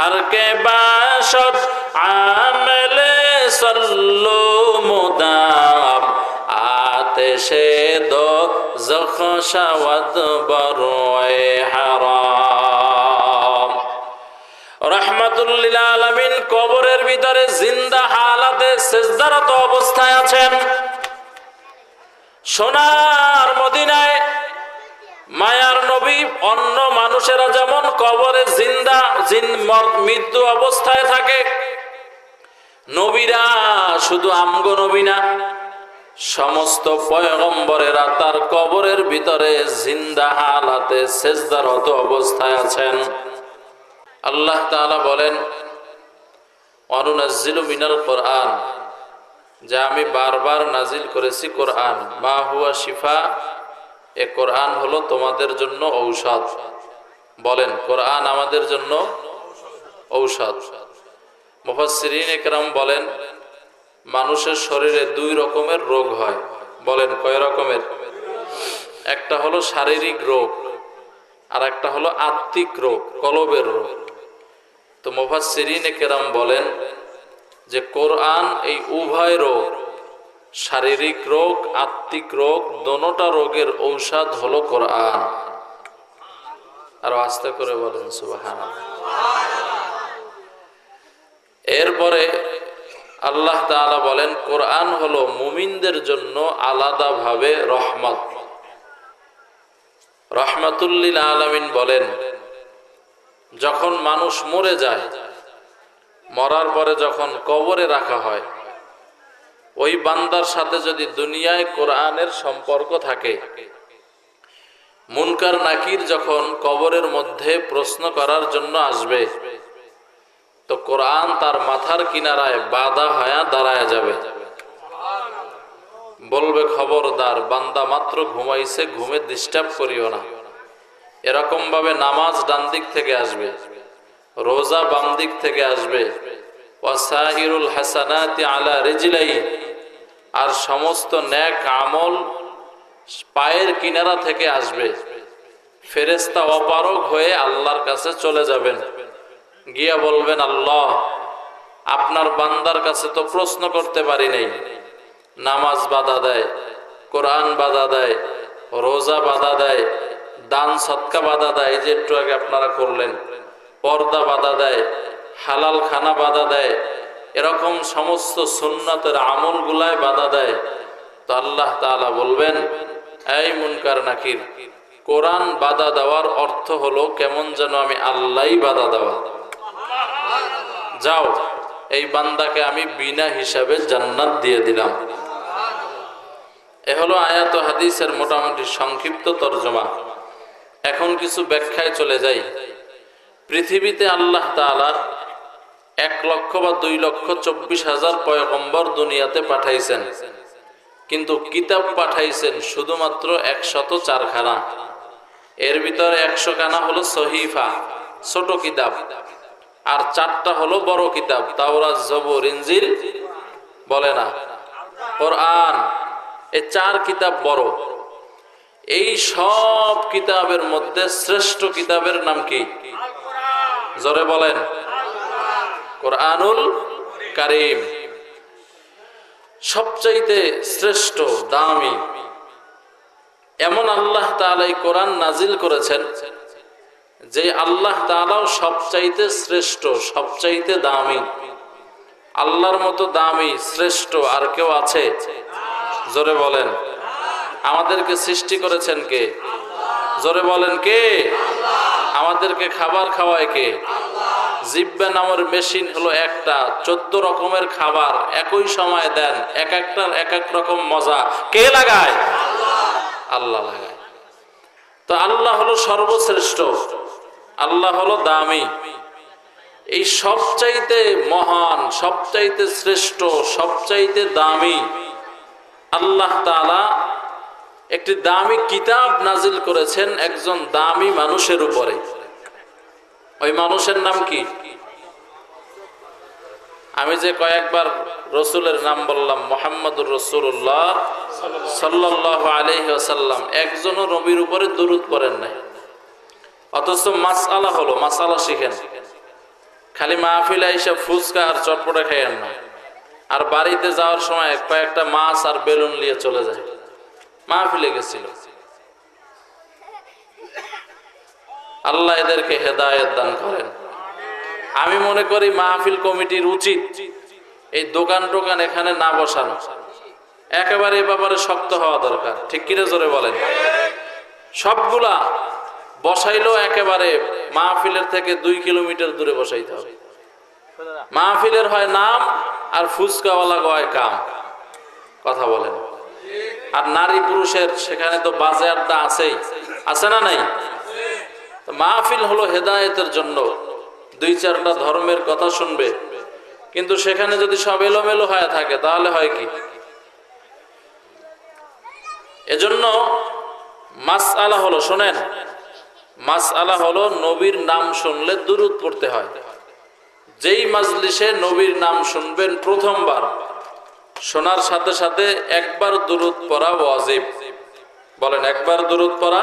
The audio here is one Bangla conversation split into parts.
ہر کے باشد عمل سلو আতে آتش دو زخ شود بروئے حرام আলমিন কবরের ভিতরে জিন্দা হালাতে শেষদারত অবস্থায় আছেন। সোনার মদিনায় নবী অন্য মানুষেরা যেমন কবরে জিন্দা, জিন মৃত্যু অবস্থায় থাকে, নবীরা শুধু আমগো নবী না, সমস্ত পয়গম্বরেরা তার কবরের ভিতরে জিন্দা হালাতে সেজদারত অবস্থায় আছেন। আল্লাহ তাআলা বলেন, অনুনাজ্জিলু মিনাল কোরআন যা আমি বারবার নাজিল করেছি কোরআন। মা হুয়া শিফা এ কোরআন হলো তোমাদের জন্য ঔষধ। বলেন, কোরআন আমাদের জন্য ঔষধ। মুফাসসিরিন একরাম বলেন, মানুষের শরীরে দুই রকমের রোগ হয়। বলেন, কয় রকমের? একটা হলো শারীরিক রোগ আর একটা হলো আত্মিক রোগ, কলবের রোগ। তো মুফাসসিরিন কেরাম বলেন যে, কোরআন এই উভয় রোগ শারীরিক রোগ, আত্মিক রোগ, দোনোটা রোগের ঔষধ হলো কোরআন। আর আস্তে করে বলেন সুবাহান এরপরে আল্লাহ তাআলা বলেন, কোরআন হলো মুমিনদের জন্য আলাদাভাবে রহমত। রহমাতুল্লিল আলামিন বলেন, যখন মানুষ মরে যায়, মরার পরে যখন কবরে রাখা হয় ওই বান্দার সাথে যদি দুনিয়ায় কোরআনের সম্পর্ক থাকে। মুনকার নাকির যখন কবরের মধ্যে প্রশ্ন করার জন্য আসবে, তো কোরআন তার মাথার কিনারায় বাধা হয়া দাঁড়ায় যাবে। বলবে, খবরদার, বান্দা মাত্র ঘুমাইছে, ঘুমে ডিস্টার্ব করিও না। এরকম ভাবে নামাজ ডান দিক থেকে আসবে, রোজা বাম দিক থেকে আসবে। ওয়াসাইরুল হাসানাতি আলা রিজলাই আর সমস্ত ন্যাক আমল পায়ের কিনারা থেকে আসবে। ফেরেস্তা অপারগ হয়ে আল্লাহর কাছে চলে যাবেন। গিয়া বলবেন, আল্লাহ, আপনার বান্দার কাছে তো প্রশ্ন করতে পারি নাই। নামাজ বাধা দেয়, কোরআন বাধা দেয়, রোজা বাধা দেয়, দান সৎকা বাধা দেয় যে একটু আগে আপনারা করলেন। পর্দা বাধা দেয়, হালাল খানা বাধা দেয় এরকম সমস্ত সুন্নাতের আমলগুলায় বাধা দেয়। তো আল্লাহ তাআলা বলবেন, এই মুনকার নাকির, কোরআন বাধা দেওয়ার অর্থ হলো কেমন যেন আমি আল্লাহই বাধা দেওয়া। যাও, এই বান্দাকে আমি বিনা হিসাবে জান্নাত দিয়ে দিলাম। এ হলো আয়াত হাদিসের মোটামুটি সংক্ষিপ্ত তর্জমা। এখন কিছু ব্যাখ্যায় চলে যাই। পৃথিবীতে আল্লাহ তাআলার এক লক্ষ বা দুই লক্ষ চব্বিশ হাজার পয়গম্বর দুনিয়াতে পাঠাইছেন। কিন্তু কিতাব পাঠাইছেন শুধুমাত্র একশত চারখানা। এর ভিতরে একশো খানা হলো সহিফা, ছোট কিতাব। আর চারটা হলো বড় কিতাব। তাওরাত, জবর, ইনজিল বলে না। কোরআন, এ চার কিতাব বড়। এই সব কিতাবের মধ্যে শ্রেষ্ঠ কিতাবের নাম কি? জোরে বলেন। কোরআনুল কারিম। সবচাইতে শ্রেষ্ঠ, দামি, এমন আল্লাহ তাআলা এই কোরআন নাজিল করেছেন, যে আল্লাহ তাআলাও সবচাইতে শ্রেষ্ঠ, সবচাইতে দামি। আল্লাহর মতো দামি, শ্রেষ্ঠ আর কেউ আছে? জোরে বলেন। আমাদেরকে সৃষ্টি করেছেন কে? জোরে বলেন কে? আমাদেরকে খাবার খাওয়ায় কে? জিব্বা নামের মেশিন হলো একটা। চোদ্দ রকমের খাবার একই সময় দেন এক একটার এক এক রকম মজা। কে লাগায়? আল্লাহ। লাগায়। তো আল্লাহ হলো সর্বশ্রেষ্ঠ। আল্লাহ হলো দামি। এই সবচাইতে মহান সবচাইতে শ্রেষ্ঠ সবচাইতে দামি আল্লাহ তাআলা একটি দামি কিতাব নাজিল করেছেন একজন দামি মানুষের উপরে। ওই মানুষের নাম কি? আমি যে কয়েকবার রসুলের নাম বললাম, মোহাম্মদুর রসুল্লাহ সাল্লাহ আলহি আসাল্লাম একজনও নবীর উপরে দুরুদ পড়েন নাই। অথচ মাসালা হলো, মাসালা শিখেন। খালি মাহফিলে এসে ফুচকা আর চটপটা খাইয়েন না। আর বাড়িতে যাওয়ার সময় কয়েকটা মাছ আর বেলুন নিয়ে চলে যায়। মাহফিলে গেছিল। আল্লাহ এদেরকে হেদায়েত দান করেন। আমি মনে করি মাহফিল কমিটির উচিত এই দোকান টোকান এখানে না বসানো। একেবারে এ ব্যাপারে শক্ত হওয়া দরকার। ঠিক কিরে জোরে বলেন? সবগুলা বসাইলেও একেবারে মাহফিলের থেকে দুই কিলোমিটার দূরে বসাইতে হবে। মাহফিলের হয় নাম আর ফুচকাওয়ালা গয় কাম। কথা বলেন। আর নারী পুরুষের সেখানে তো বাজে আড্ডা আছেই। আছে না নাই? মাহফিল হলো হেদায়েতের জন্য। দুই চারটা ধর্মের কথা শুনবে। কিন্তু সেখানে যদি সব এলোমেলো হয়ে থাকে, তাহলে হয় কি? এজন্য মাস আলা হলো, শোনেন মাস আলা হলো নবীর নাম শুনলে দুরুদ পড়তে হয়। যেই মাজলিসে নবীর নাম শুনবেন প্রথমবার, শোনার সাথে সাথে একবার দুরুদ পড়া ওয়াজিব। বলেন, একবার দুরুদ পড়া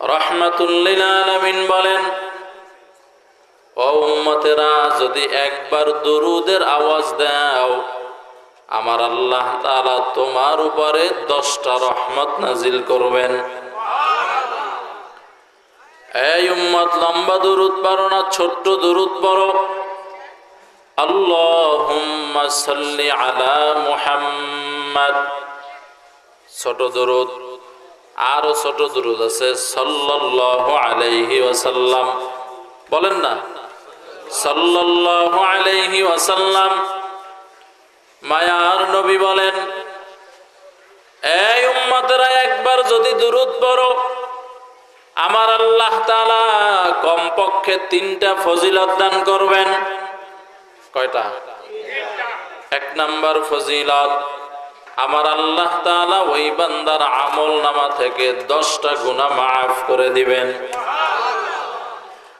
রহমাতুল্লিল আলামিন বলেন, ও যদি একবার দুরুদের আওয়াজ দাও, আমার আল্লাহ তাআলা তোমার উপরে দশটা রহমত নাজিল করবেন। লম্বা দুরুদ পারো না, ছোট্ট দুরুদ পড়ো। আল্লাহুম্মা সাল্লি আলা মুহাম্মাদ। ছোট দুরুদ। আরও ছোট দুরুদ আছে, সাল্লাল্লাহু আলাইহি ওয়াসাল্লাম। বলেন না, সাল্লাল্লাহু আলাইহি ওয়াসাল্লাম মায়ার নবী বলেন, এই উম্মতেরা একবার যদি দুরুদ পড়ো, আমার আল্লাহ তাআলা কমপক্ষে তিনটা ফজিলত দান করবেন। কয়টা? এক নাম্বার ফজিলত আমার আল্লাহ তাআলা ওই বান্দার আমল নামা থেকে দশটা গুণা মাফ করে দিবেন।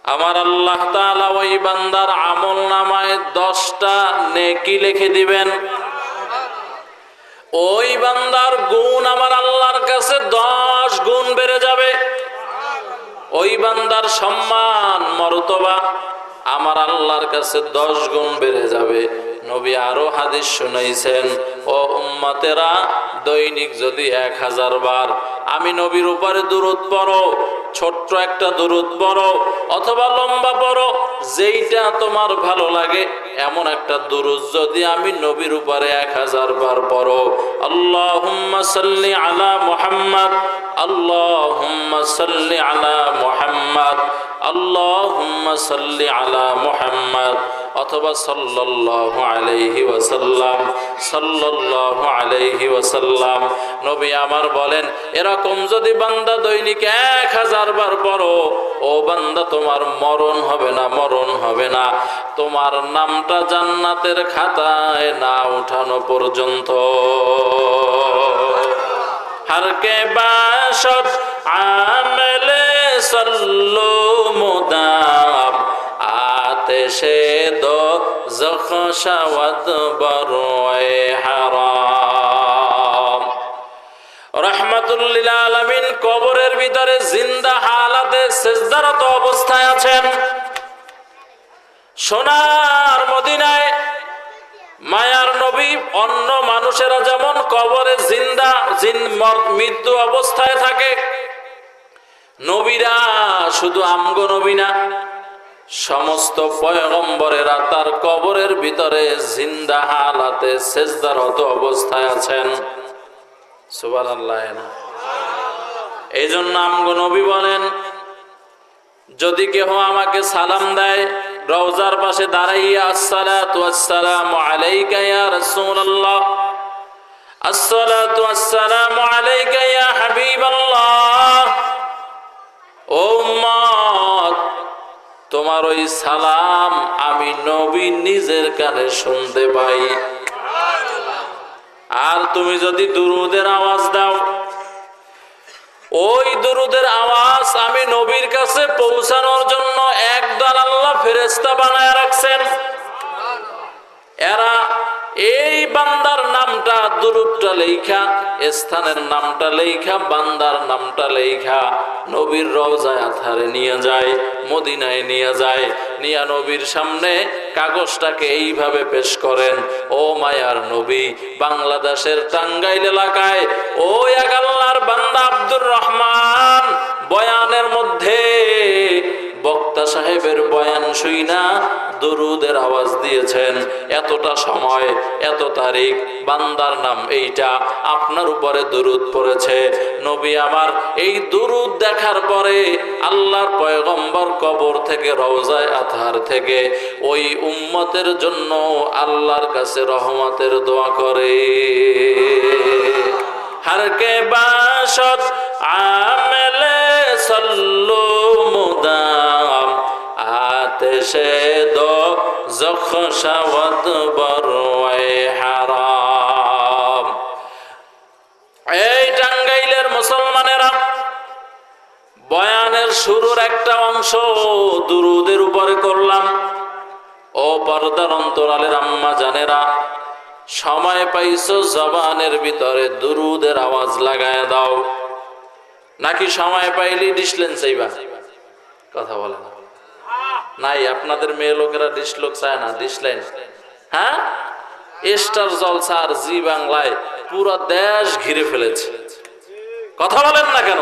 আমার আল্লাহ তাআলা ওই বান্দার আমল নামায় দশটা নেকি লিখে দিবেন। ওই বান্দার গুণ আমার আল্লাহর কাছে দশ গুণ বেড়ে যাবে। ওই বান্দার সম্মান, মরতবা আমার আল্লাহর কাছে দশ গুণ বেড়ে যাবে। নবী আরও হাদিস শুনাইছেন, ও উম্মাতেরা, দৈনিক যদি এক হাজার বার আমি নবীর উপরে দূরত পড়ো, ছোট্ট একটা দূরত পড়ো, অথবা লম্বা পড়ো, যেইটা তোমার ভালো লাগে, এমন একটা দুরুদ যদি আমি নবীর উপরে এক হাজার বার পড়ো। আল্লাহ সাল্লি আলা মুহাম্মদ, আল্লাহুম্মা সাল্লি আলা মুহাম্মদ। আল্লাহুম্মা সাল্লি আলা মুহাম্মদ অথবা সাল্লাল্লাহু আলাইহি ওয়াসাল্লাম, সাল্লাল্লাহু আলাইহি ওয়াসাল্লাম। নবী আমার বলেন, এরকম যদি বান্দা দৈনিক এক হাজার বার পড়ো, ও বান্দা তোমার মরণ হবে না, মরণ হবে না। তোমার নামটা জান্নাতের খাতায় না উঠানো পর্যন্ত। হারকে বাসত আমলে সল্লো شدو زخش ودبر حرام রহমাতুল্লিল আলামিন কবরের ভিতরে জিন্দা হালাতে সিজদারত অবস্থায় আছেন। সোনার মদিনায় মায়ার নবী, অন্য মানুষেরা যেমন কবরে জিন্দা, জিন মৃত্যু অবস্থায় থাকে, নবীরা শুধু আমগো নবী না সমস্ত পয়গম্বরেরা তার কবরের ভিতরে জিন্দা হালাতে সেজদারত অবস্থায় আছেন। এই জন্য নবী বলেন, যদি কেহ আমাকে সালাম দেয়, রওজার পাশে দাঁড়াইয়া ইয়া ইয়া ও উম্মত তোমার ওই সালাম আমি নবী নিজের কানে শুনতে পাই। আর তুমি যদি দুরুদের আওয়াজ দাও, ওই দুরুদের আওয়াজ আমি নবীর কাছে পৌঁছানোর জন্য একদল আল্লাহ ফেরেস্তা বানায় রাখছেন। এরা এই বান্দার নামটা দুরুদটা লেখা স্থানের নামটা লেখা বান্দার নামটা লেখা নবীর রওজায় আথারে নিয়ে যায়, মদিনায় নিয়ে যায়। নিয়া নবীর সামনে কাগজটাকে এইভাবে পেশ করেন, ও মায়ার নবী, বাংলাদেশের টাঙ্গাইল এলাকায়, ও এক আল্লাহর বান্দা আব্দুর রহমান, বয়ানের মধ্যে বক্তা সাহেবের বয়ান শুই না দরুদের আওয়াজ দিয়েছেন, এতটা সময়, এত তারিখ, বান্দার নাম এইটা, আপনার উপরে দরুদ পড়েছে। নবী আমার, এই দরুদ দেখার পরে আল্লাহর পয়গম্বর কবর থেকে রওজায় আধার থেকে ওই উম্মতের জন্য আল্লাহর কাছে রহমতের দোয়া করে। হারকে বাসত আমলে সল্লু شد এই টাঙ্গাইলের মুসলমানেরা বয়ানের শুরুর একটা অংশ দুরুদের উপরে করলাম। ও পর্দার অন্তরালের আম্মা জানেরা, সময় পাইছো জবানের ভিতরে দুরুদের আওয়াজ লাগায় দাও। নাকি সময় পাইলি ডিসলেন চাইবা কথা বলে না। নাই, আপনাদের মেয়ে লোকেরা ডিসলোক চায় না ডিস লাইন হ্যাঁ? স্টার জলসা আর জি বাংলায় পুরো দেশ ঘিরে ফেলেছে। কথা বলেন না কেন?